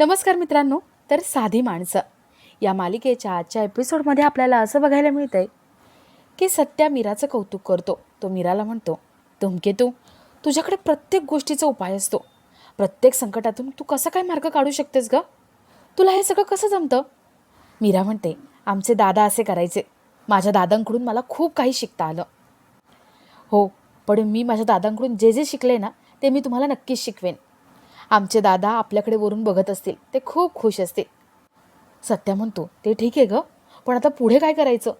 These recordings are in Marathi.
नमस्कार मित्रांनो तर साधी माणसं. या मालिकेच्या आजच्या एपिसोडमध्ये आपल्याला असं बघायला मिळतं आहे की सत्या मीराचं कौतुक करतो. तो मीराला म्हणतो धुमकेतू तुझ्याकडे प्रत्येक गोष्टीचा उपाय असतो. प्रत्येक संकटातून तू कसं काय मार्ग काढू शकतेस ग? तुला हे सगळं कसं जमतं? मीरा म्हणते आमचे दादा असे करायचे. माझ्या दादांकडून मला खूप काही शिकता आलं. हो पण मी माझ्या दादांकडून जे जे शिकले ना ते मी तुम्हाला नक्कीच शिकवेन. आमचे दादा आपल्याकडे वरून बघत असतील ते खूप खुश असतील. सत्या म्हणतो ते ठीक आहे ग पण आता पुढे काय करायचं?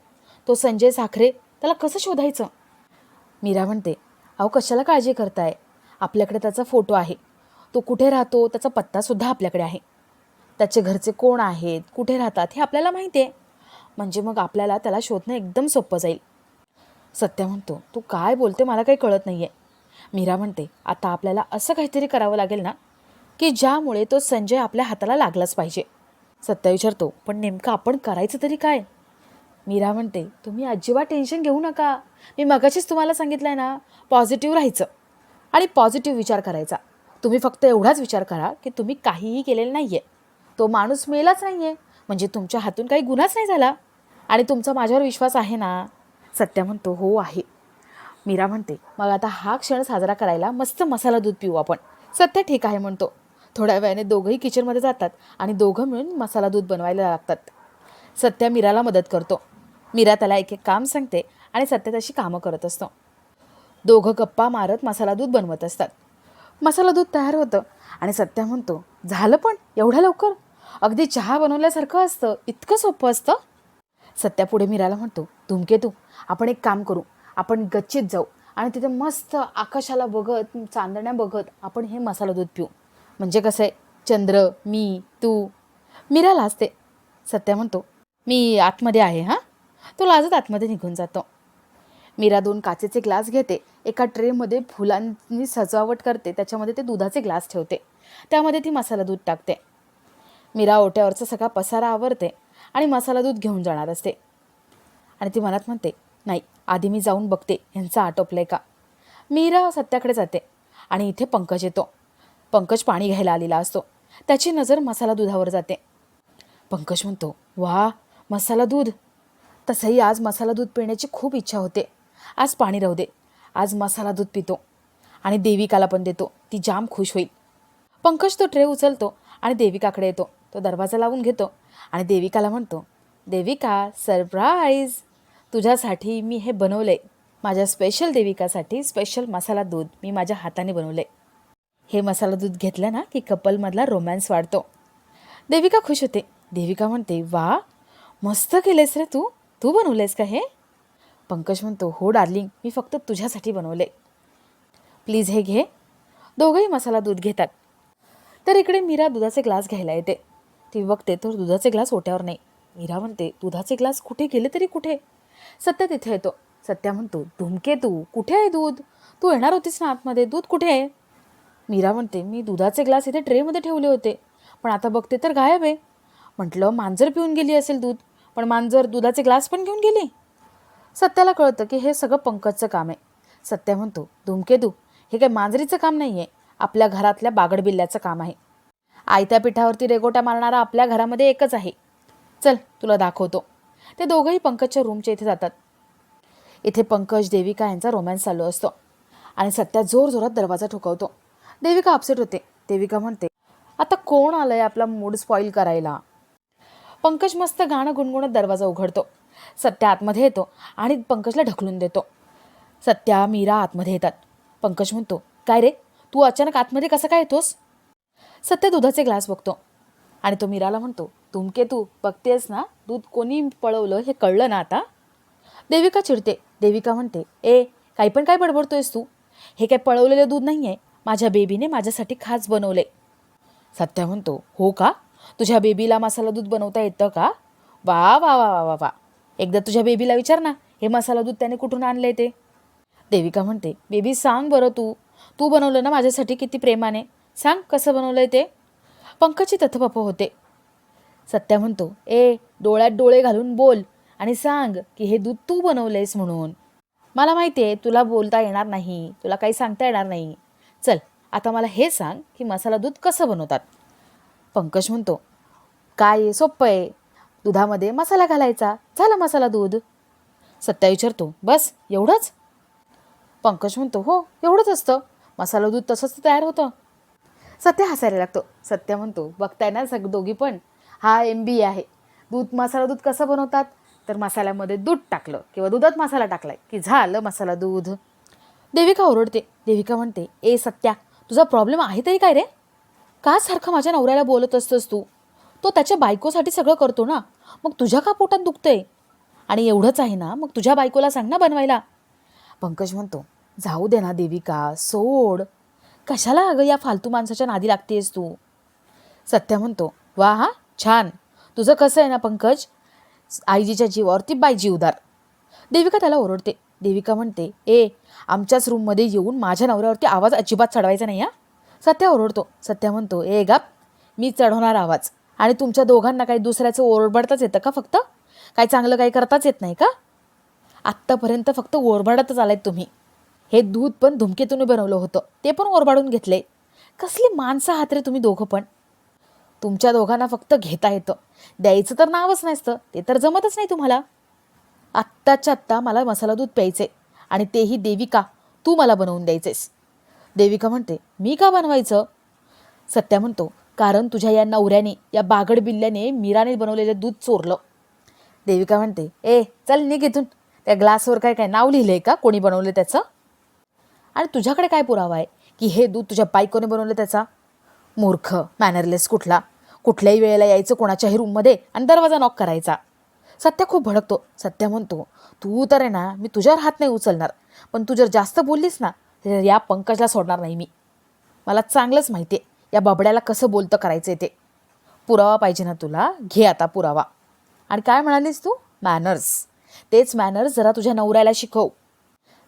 तो संजय साखरे त्याला कसं शोधायचं? मीरा म्हणते अहो कशाला काळजी करताय? आपल्याकडे त्याचा फोटो आहे. तो कुठे राहतो त्याचा पत्तासुद्धा आपल्याकडे आहे. त्याचे घरचे कोण आहेत कुठे राहतात हे आपल्याला माहिती आहे. म्हणजे मग आपल्याला त्याला शोधणं एकदम सोपं जाईल. सत्या म्हणतो तू काय बोलते मला काही कळत नाही आहे मीरा म्हणते आता आपल्याला असं काहीतरी करावं लागेल ना की ज्यामुळे तो संजय आपल्या हाताला लागलाच पाहिजे. सत्या विचारतो पण नेमकं आपण करायचं तरी काय? मीरा म्हणते तुम्ही अजिबात टेन्शन घेऊ नका. मी मगाशीच तुम्हाला सांगितलं आहे ना पॉझिटिव्ह राहायचं आणि पॉझिटिव्ह विचार करायचा. तुम्ही फक्त एवढाच विचार करा की तुम्ही काहीही केलेलं नाही आहे तो माणूस मेलाच नाही आहे म्हणजे तुमच्या हातून काही गुन्हाच नाही झाला. आणि तुमचा माझ्यावर विश्वास आहे ना? सत्या म्हणतो हो आहे. मीरा म्हणते मग आता हा क्षण साजरा करायला मस्त मसाला दूध पिऊ आपण. सत्य ठीक आहे म्हणतो. थोड्या वेळाने दोघंही किचनमध्ये जातात आणि दोघं मिळून मसाला दूध बनवायला लागतात. सत्या मीराला मदत करतो. मीरा त्याला एक एक काम सांगते आणि सत्य तशी कामं करत असतो. दोघं गप्पा मारत मसाला दूध बनवत असतात. मसाला दूध तयार होतं आणि सत्या म्हणतो झालं पण एवढ्या लवकर? अगदी चहा बनवल्यासारखं असतं इतकं सोपं असतं? सत्या पुढे मीराला म्हणतो धुमकेतू आपण एक काम करू आपण गच्चीत जाऊ आणि तिथे मस्त आकाशाला बघत चांदण्या बघत आपण हे मसाला दूध पिऊ. म्हणजे कसं आहे चंद्र मी तू. मीरा लाजते सत्या म्हणतो मी आतमध्ये आहे हां? तो लाजत आतमध्ये निघून जातो. मीरा दोन काचेचे ग्लास घेते एका ट्रेमध्ये फुलांनी सजावट करते त्याच्यामध्ये ते दुधाचे ग्लास ठेवते. त्यामध्ये ती मसाला दूध टाकते. मीरा ओट्यावरचा सगळा पसारा आवरते आणि मसाला दूध घेऊन जाणार असते. आणि ती मनात म्हणते नाही आधी मी जाऊन बघते ह्यांचा आटोपलं का? मीरा सत्याकडे जाते आणि इथे पंकज येतो. पंकज पाणी घ्यायला आलेला असतो. त्याची नजर मसाला दुधावर जाते. पंकज म्हणतो वा मसाला दूध. तसंही आज मसाला दूध पिण्याची खूप इच्छा होते. आज पाणी राहू दे. आज मसाला दूध पितो. आणि देविकाला पण देतो. ती जाम खुश होईल. पंकज तो ट्रे उचलतो आणि देविकाकडे येतो. तो दरवाजा लावून घेतो आणि देविकाला म्हणतो देविका सरप्राईज तुझ्यासाठी मी हे बनवलं आहे माझ्या स्पेशल देविकासाठी स्पेशल मसाला दूध मी माझ्या हाताने बनवलं आहे हे मसाला दूध घेतलं ना की कपलमधला रोमॅन्स वाढतो. देविका खुश होते. देविका म्हणते वा मस्त केलेस रे तू. तू बनवलेस का हे? पंकज म्हणतो हो डार्लिंग मी फक्त तुझ्यासाठी बनवले. प्लीज हे घे. दोघंही मसाला दूध घेतात. तर इकडे मीरा दुधाचे ग्लास घ्यायला येते. ती बघते तर दुधाचे ग्लास ओट्यावर नाही. मीरा म्हणते दुधाचे ग्लास कुठे गेले तरी कुठे? सत्य तिथे येतो. सत्या म्हणतो धुमके तू. कुठे आहे दूध? तू येणार होतीस ना आतमध्ये. दूध कुठे आहे? मीरा म्हणते मी दुधाचे ग्लास इथे ट्रेमध्ये ठेवले होते पण आता बघते तर गायब आहे. म्हटलं मांजर पिऊन गेली असेल दूध पण मांजर दुधाचे ग्लास पण घेऊन गेली? सत्याला कळतं की हे सगळं पंकजचं काम आहे. सत्या म्हणतो धुमकेदू हे काय मांजरीचं काम नाही आहे आपल्या घरातल्या बागडबिल्ल्याचं काम आहे. आयत्या पिठावरती रेगोट्या मारणारा आपल्या घरामध्ये एकच आहे. चल तुला दाखवतो. ते दोघंही पंकजच्या रूमच्या इथे जातात. इथे पंकज देविका यांचा रोमॅन्स चालू असतो. आणि सत्या जोरजोरात दरवाजा ठोकवतो. देविका अपसेट होते. देविका म्हणते आता कोण आलंय आपला मूड स्पॉईल करायला? पंकज मस्त गाणं गुणगुणत दरवाजा उघडतो. सत्या आतमध्ये येतो आणि पंकजला ढकलून देतो. सत्या मीरा आतमध्ये येतात. पंकज म्हणतो काय रे? तू अचानक आतमध्ये कसं काय येतोस? सत्या दुधाचे ग्लास बघतो. आणि तो मीराला म्हणतो तुमके तू बघतेस ना? दूध कोणी पळवलं हे कळलं ना आता? देविका चिडते. देविका म्हणते ए काही पण काय बडबडतोयस तू? हे काय पळवलेलं दूध नाही आहे माझ्या बेबीने माझ्यासाठी खास बनवले. सत्या म्हणतो हो का? तुझ्या बेबीला मसाला दूध बनवता येतं का? वा वा वा वा वा. वा एकदा तुझ्या बेबीला विचार ना हे मसाला दूध त्याने कुठून आणलंय ते? देविका म्हणते बेबी सांग बरं तू. तू बनवलं ना माझ्यासाठी किती प्रेमाने. सांग कसं बनवलंय ते? पंकजची तथपप होते. सत्या म्हणतो ए डोळ्यात डोळे घालून बोल आणि सांग की हे दूध तू बनवलंयस म्हणून. मला माहिती आहे तुला बोलता येणार नाही. तुला काही सांगता येणार नाही. चल आता मला हे सांग की मसाला दूध कसं बनवतात. पंकज म्हणतो काय आहे? सोपं आहे. दुधामध्ये मसाला घालायचा. झाला मसाला दूध. सत्या विचारतो बस एवढंच? पंकज म्हणतो हो एवढंच असतं. मसाला दूध तसंच तयार होतं. सत्य हसायला लागतो. सत्य म्हणतो बघताय ना सग दोघी पण. हा एम बी आहे. दूध मसाला दूध कसं बनवतात? तर मसाल्यामध्ये दूध टाकलं किंवा दुधात मसाला टाकलाय की झालं मसाला दूध. देविका ओरडते. देविका म्हणते ए सत्या तुझा प्रॉब्लेम आहे तरी काय रे? का सारखं माझ्या नवऱ्याला बोलत असतोस तू? तो त्याच्या बायकोसाठी सगळं करतो ना. मग तुझ्या का पोटात दुखतंय? आणि एवढंच आहे ना मग तुझ्या बायकोला सांग ना बनवायला. पंकज म्हणतो जाऊ दे ना देविका सोड. कशाला अगं या फालतू माणसाच्या नादी लागतेस तू? सत्या म्हणतो वा हा छान. तुझं कसं आहे ना पंकज? आईजीच्या जीवावरती बायजी उदार. देविका त्याला ओरडते देविका म्हणते ए आमच्याच रूममध्ये येऊन माझ्या नवऱ्यावरती आवाज अजिबात चढवायचा नाही हा? सत्या ओरडतो. सत्या म्हणतो ए गाप मी चढवणार आवाज. आणि तुमच्या दोघांना काही दुसऱ्याचं ओरडबडताच येतं का फक्त? काही चांगलं काही करताच येत नाही का? आत्तापर्यंत फक्त ओरबाडतच आलायत तुम्ही. हे दूध पण धुमकेतून बनवलं होतं. ते पण ओरबाडून घेतले. कसली माणसं आहात रे तुम्ही दोघं पण? तुमच्या दोघांना फक्त घेता येतं. द्यायचं तर नावच नसतं. ते तर जमतच नाही तुम्हाला. आत्ताच्या आत्ता मला मसाला दूध प्यायचे आणि तेही देविका तू मला बनवून द्यायचेस. देविका म्हणते मी का बनवायचं? सत्या म्हणतो कारण तुझ्या या नवऱ्याने या बागड बिल्ल्याने मीराने बनवलेलं दूध चोरलं. देविका म्हणते ए चल निघ इथून. त्या ग्लासवर काय काय नाव लिहिलंय का? कोणी बनवलं त्याचं? आणि तुझ्याकडे काय पुरावा आहे? की हे दूध तुझ्या बायकोने बनवलं त्याचा? मूर्ख मॅनरलेस कुठला? कुठल्याही वेळेला यायचं कोणाच्याही रूममध्ये आणि दरवाजा नॉक करायचा. सत्या खूप भडकतो. सत्या म्हणतो तू तर आहे ना मी तुझ्यावर हात नाही उचलणार. पण तू जर जास्त बोललीस ना तर या पंकजला सोडणार नाही मी. मला चांगलंच माहिती आहे. या बाबड्याला कसं बोलतं करायचं ते. पुरावा पाहिजे ना तुला. घे आता पुरावा. आणि काय म्हणालीस तू? मॅनर्स तेच मॅनर्स जरा तुझ्या नवऱ्याला शिकव.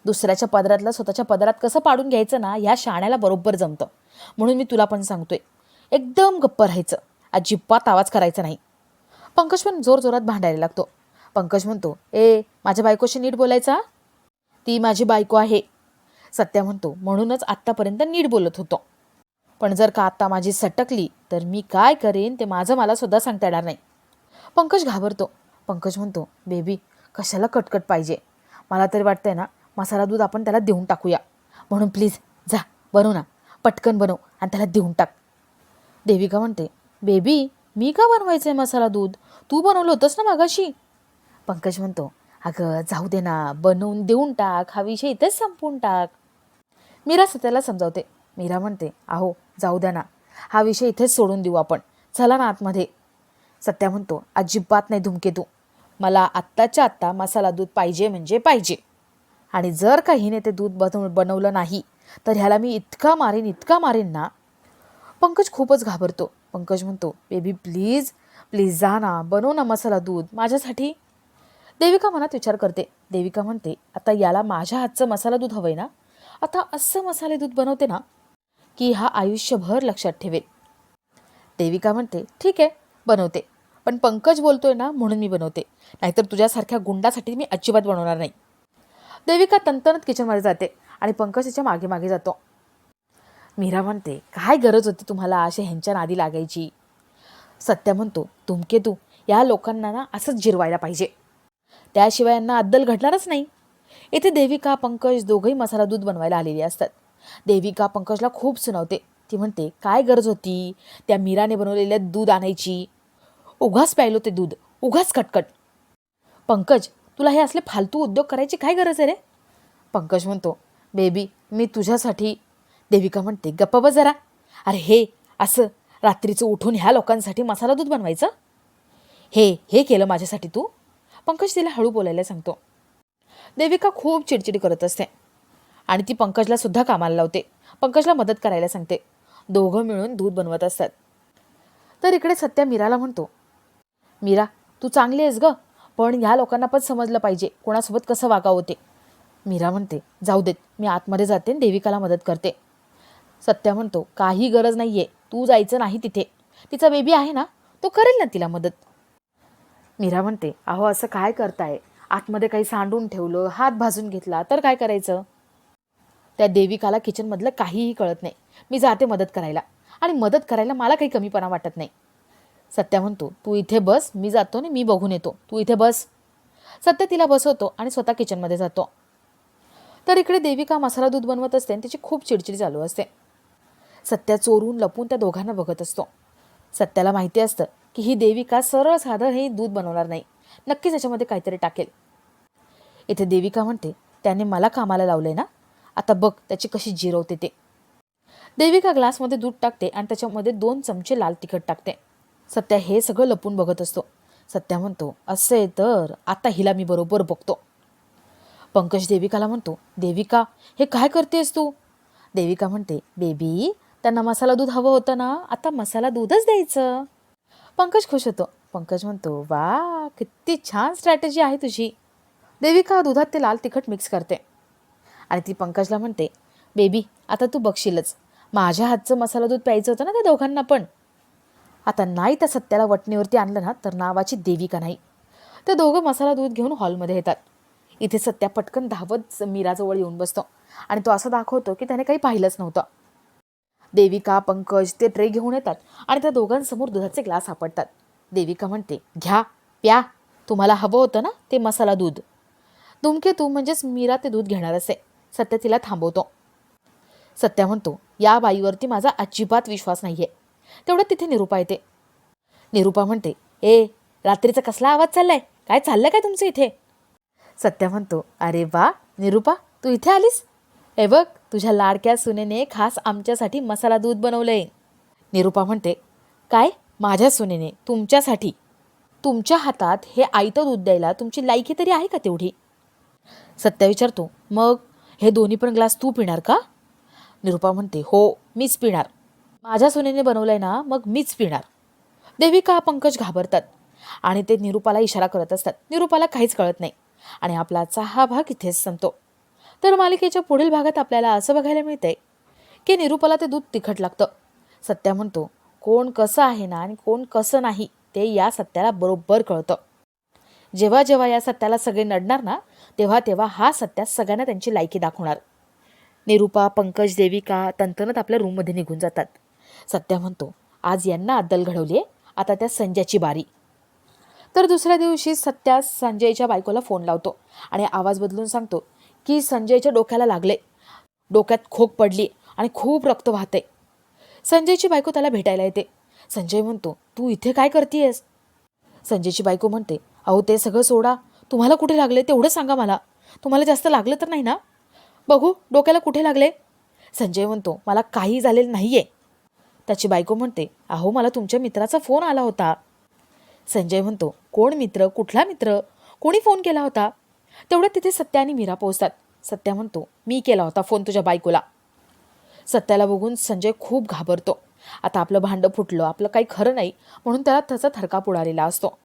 दुसऱ्याच्या पदरातलं स्वतःच्या पदरात कसं पाडून घ्यायचं ना ह्या शाण्याला बरोबर जमतं. म्हणून मी तुला पण सांगतोय. एकदम गप्प राहायचं. अजिबात आवाज करायचा नाही. पंकज पण जोर जोरात भांडायला लागतो. पंकज म्हणतो ए माझ्या बायकोशी नीट बोलायचा? ती माझी बायको आहे. सत्या म्हणतो म्हणूनच आत्तापर्यंत नीट बोलत होतो. पण जर का आत्ता माझी सटकली तर मी काय करेन ते माझं मला सुद्धा सांगता येणार नाही. पंकज घाबरतो. पंकज म्हणतो बेबी कशाला कटकट पाहिजे? मला तरी वाटतंय ना मसाला दूध आपण त्याला देऊन टाकूया. म्हणून प्लीज जा बनव ना. पटकन बनव आणि त्याला देऊन टाक. देविका म्हणते बेबी मी का बनवायचं आहे मसाला दूध? तू बनवलं होतंस ना मागाशी? पंकज म्हणतो अगं जाऊ दे ना बनवून देऊन टाक. हा विषय इथेच संपवून टाक. मीरा सत्याला समजावते. मीरा म्हणते अहो जाऊ द्या ना. हा विषय इथेच सोडून देऊ आपण. चला ना आतमध्ये. सत्या म्हणतो अजिबात नाही धुमके तू. मला आत्ताच्या आत्ता मसाला दूध पाहिजे म्हणजे पाहिजे. आणि जर का हिने ते दूध बनव बनवलं नाही तर ह्याला मी इतका मारीन इतका मारीन ना. पंकज खूपच घाबरतो. पंकज म्हणतो बेबी प्लीज प्लीज जा ना बनव ना मसाला दूध माझ्यासाठी. देविका मनात विचार करते. देविका म्हणते आता याला माझ्या हातचं मसाला दूध हवंय ना? आता असं मसाले दूध बनवते ना की हा आयुष्यभर लक्षात ठेवेल. देविका म्हणते ठीक आहे बनवते. पण पंकज बोलतोय ना म्हणून मी बनवते. नाहीतर तुझ्यासारख्या गुंडासाठी मी अजिबात बनवणार नाही. देविका तंतनत किचनमध्ये जाते आणि पंकज तिच्यामागे मागे जातो. मीरा म्हणते काय गरज होती तुम्हाला अशा ह्यांच्या नादी लागायची? सत्य म्हणतो तुमके तू या लोकांना ना असंच जिरवायला पाहिजे. त्याशिवाय यांना अद्दल घडणारच नाही. येथे देविका पंकज दोघंही मसाला दूध बनवायला आलेली असतात. देविका पंकजला खूप सुनावते. ती म्हणते काय गरज होती त्या मीराने बनवलेल्या दूध आणायची? उघाच प्यायलो ते दूध. उघाच कटकट पंकज तुला हे असले फालतू उद्योग करायची काय गरज आहे रे? पंकज म्हणतो बेबी मी तुझ्यासाठी देविका म्हणते गप्पा बा जरा. अरे हे असं रात्रीचं उठून ह्या लोकांसाठी मसाला दूध बनवायचं? हे हे केलं माझ्यासाठी तू. पंकज तिला हळू बोलायला सांगतो. देविका खूप चिडचिड करत असते. आणि ती पंकजला सुद्धा कामाला लावते. पंकजला मदत करायला सांगते. दोघं मिळून दूध बनवत असतात. तर इकडे सत्या मीराला म्हणतो मीरा तू चांगली आहेस ग पण ह्या लोकांना पण समजलं पाहिजे. कोणासोबत कसं वागावं ते? मीरा म्हणते जाऊ देत मी आतमध्ये जाते देविकाला मदत करते. सत्या म्हणतो काही गरज नाही आहे तू जायचं नाही तिथे. तिचा बेबी आहे ना तो करेल ना तिला मदत. मीरा म्हणते अहो असं काय करताय? आतमध्ये काही सांडून ठेवलं हात भाजून घेतला तर काय करायचं? त्या देविकाला किचनमधलं काहीही कळत नाही. मी जाते मदत करायला. आणि मदत करायला मला काही कमीपणा वाटत नाही. सत्या म्हणतो तू इथे बस मी जातो आणि मी बघून येतो. तू इथे बस. सत्य तिला बसवतो आणि स्वतः किचनमध्ये जातो. तर इकडे देविका मसाला दूध बनवत असते आणि तिची खूप चिडचिड चालू असते. सत्या चोरून लपून त्या दोघांना बघत असतो. सत्याला माहिती असतं की ही देविका सरळ साधं हे दूध बनवणार नाही. नक्कीच याच्यामध्ये काहीतरी टाकेल. इथे देविका म्हणते त्याने मला कामाला लावलंय ना? आता बघ त्याची कशी जिरवते ते. देविका ग्लासमध्ये दूध टाकते आणि त्याच्यामध्ये दोन चमचे लाल तिखट टाकते. सत्या हे सगळं लपून बघत असतो. सत्या म्हणतो असे तर आता हिला मी बरोबर बघतो. पंकज देविकाला म्हणतो देविका हे काय करतेस तू? देविका म्हणते बेबी त्यांना मसाला दूध हवं होतं ना आता मसाला दूधच द्यायचं. पंकज खुश होतो. पंकज म्हणतो वा किती छान स्ट्रॅटेजी आहे तुझी. देविका दुधात ते लाल तिखट मिक्स करते. आणि ती पंकजला म्हणते बेबी आता तू बघशीलच. माझ्या हातचं मसाला दूध प्यायचं होतं ना त्या दोघांना पण. आता नाही त्या सत्याला वटणीवरती आणलं ना तर नावाची देविका नाही. ते दोघं मसाला दूध घेऊन हॉलमध्ये येतात. इथे सत्या पटकन धावत मीराजवळ येऊन बसतो. आणि तो असं दाखवतो की त्याने काही पाहिलंच नव्हतं. देविका पंकज ते ट्रे घेऊन येतात आणि त्या दोघांसमोर दुधाचे ग्लास सापडतात देविका म्हणते घ्या प्या. तुम्हाला हवं होतं ना ते मसाला दूध. दुमके तू म्हणजेच मीरा ते दूध घेणार असे. सत्य तिला थांबवतो. सत्या म्हणतो या बाईवरती माझा अजिबात विश्वास नाही आहे तेवढं तिथे निरूपा येते. निरूपा म्हणते ए रात्रीचा कसला आवाज चाललाय? काय चाललं काय तुमचं इथे? सत्या म्हणतो अरे वा निरूपा तू इथे आलीस? ए बघ तुझ्या लाडक्या सुनेने खास आमच्यासाठी मसाला दूध बनवलंय. निरूपा म्हणते काय? माझ्या सुनेने? तुमच्यासाठी? तुमच्या हातात हे आयतं दूध द्यायला तुमची लायकी तरी आहे का तेवढी? सत्या विचारतो मग हे दोन्ही पण ग्लास तू पिणार का? निरूपा म्हणते हो मीच पिणार. माझ्या सुनेने बनवलंय ना मग मीच पिणार. देविका पंकज घाबरतात आणि ते निरूपाला इशारा करत असतात. निरूपाला काहीच कळत नाही आणि आपला चहा हा भाग इथेच संपतो. तर मालिकेच्या पुढील भागात आपल्याला असं बघायला मिळतंय की निरूपाला ते दूध तिखट लागतं. सत्या म्हणतो कोण कसं आहे ना आणि कोण कसं नाही ते या सत्याला बरोबर कळतं. जेव्हा जेव्हा या सत्याला सगळे नडणार ना तेव्हा तेव्हा हा सत्या सगळ्यांना त्यांची लायकी दाखवणार. निरूपा पंकज देविका तंतनत आपल्या रूममध्ये निघून जातात. सत्या म्हणतो आज यांना अद्दल घडवली आहे आता त्या संजयची बारी. तर दुसऱ्या दिवशी सत्या संजयच्या बायकोला फोन लावतो आणि आवाज बदलून सांगतो की संजयच्या डोक्याला लागले. डोक्यात खोक पडली आणि खूप रक्त वाहते. संजयची बायको त्याला भेटायला येते. संजय म्हणतो तू इथे काय करतीयस? संजयची बायको म्हणते अहो ते सगळं सोडा. तुम्हाला कुठे लागले तेवढं सांगा मला. तुम्हाला जास्त लागलं तर नाही ना? बघू डोक्याला कुठे लागले? संजय म्हणतो मला काही झालेलं नाही आहे त्याची बायको म्हणते अहो मला तुमच्या मित्राचा फोन आला होता. संजय म्हणतो कोण मित्र? कुठला मित्र? कोणी फोन केला होता? तेवढ्यात तिथे सत्या आणि मीरा पोहोचतात. सत्या म्हणतो मी केला होता फोन तुझ्या बायकोला. सत्याला बघून संजय खूप घाबरतो. आता आपलं भांडं फुटलं आपलं काही खरं नाही म्हणून त्याला त्याचा थरकाप उडालेला असतो.